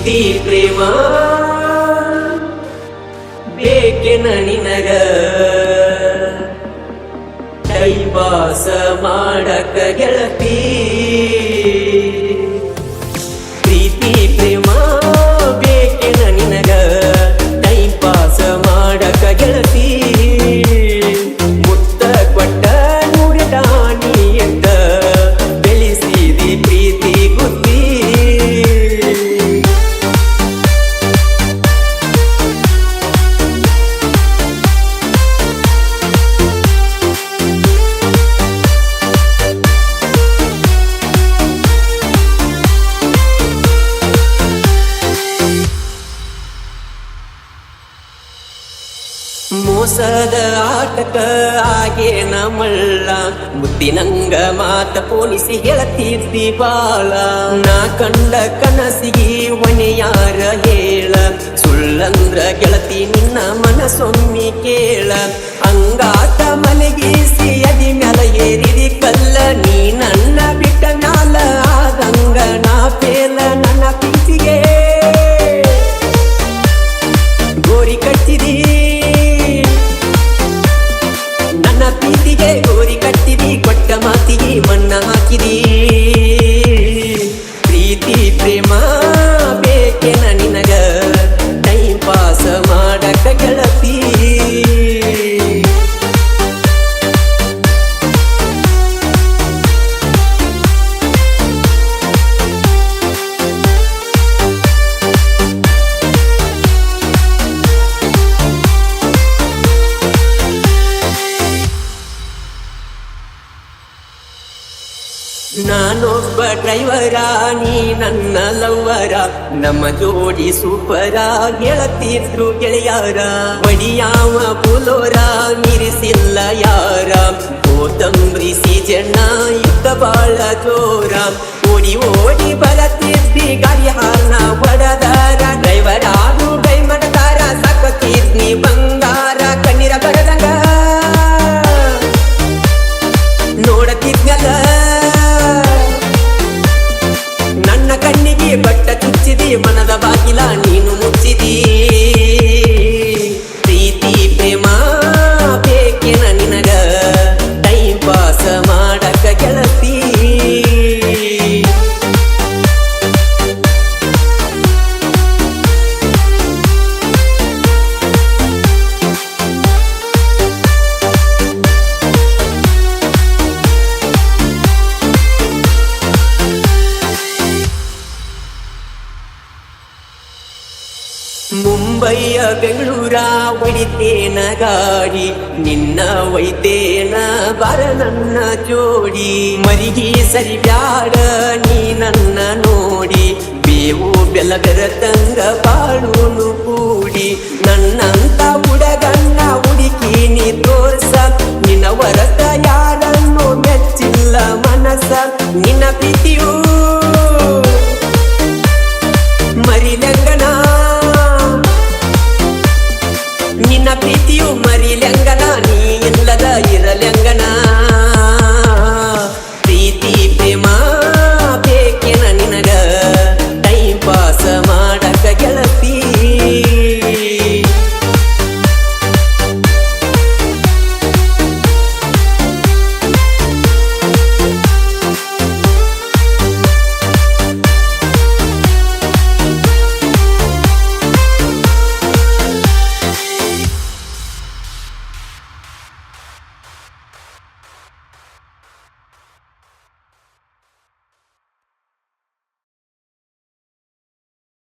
ಪ್ರೀತಿ ಪ್ರೇಮ. ಬೇಕೆನ ನಿನಗ? ಕೈವಾಸ ಮಾಡಕ ಗೆಳತಿ. ಮೋಸದ ಆಟಕ ಆಗೇನ ಮಳ್ಳ ಮುತ್ತಿನಂಗ ಮಾತ ಪೋಲಿಸಿ ಹೇಳತೀರ್ತಿ ಬಾಳ ನಾ ಕಂಡ ಕನಸಿಗಿ ಯಾರ ಹೇಳ. ಸುಳ್ಳಂದ್ರ ಗೆಳತಿ ನಿನ್ನ ಮನಸೊಮ್ಮಿ ಕೇಳ. ಅಂಗಾತ ಮಲಗಿ ಸಿಯದಿ ಮ್ಯಾಲ ಏರಿದಿ ಕಲ್ಲ. ನೀ ನನ್ನ ಬಿಟ್ಟ ಮ್ಯಾಲ ಆದಂಗ ನಾ ಪೇಲ ನನ್ನ ಪ್ರೀತಿಗೆ ನಾನೊಬ್ಬ ಡ್ರೈವರ ನೀ ನನ್ನ ಲವ್ವರ ನಮ್ಮ ಜೋಡಿ ಸೂಪರ ಗೆಳತಿದ್ರು ಗೆಳೆಯರ ಬಡಿಯಾವ ಪುಲೋರ ಮೀರಿಸಿಲ್ಲ ಯಾರ ಕೋತಂಬರಿ ಸೀಜಣ್ಣ ಇದ್ದ ಬಾಳ ಜೋರ ಓಡಿ ಓಡಿ ಬರತಿದ್ದಿ ಮುಂಬೈಯ ಬೆಂಗಳೂರ ಒಡಿತೇನ ಗಾಡಿ, ನಿನ್ನ ಒಯ್ತೇನ ಬರ ನನ್ನ ಜೋಡಿ. ಮರಿಗಿ ಸರಿ ಬ್ಯಾಡ, ನೀ ನನ್ನ ನೋಡಿ. ಬೇವು ಬೆಲಗರ ತಂಗ ಬಾಳುನು ಕೂಡಿ. ನನ್ನಂತ ಹುಡಗನ್ನ ಹುಡುಕಿ ನೀ ತೋರ್ಸ, ನಿನ್ನ ವರತ ಯಾರನ್ನು ফাতেমা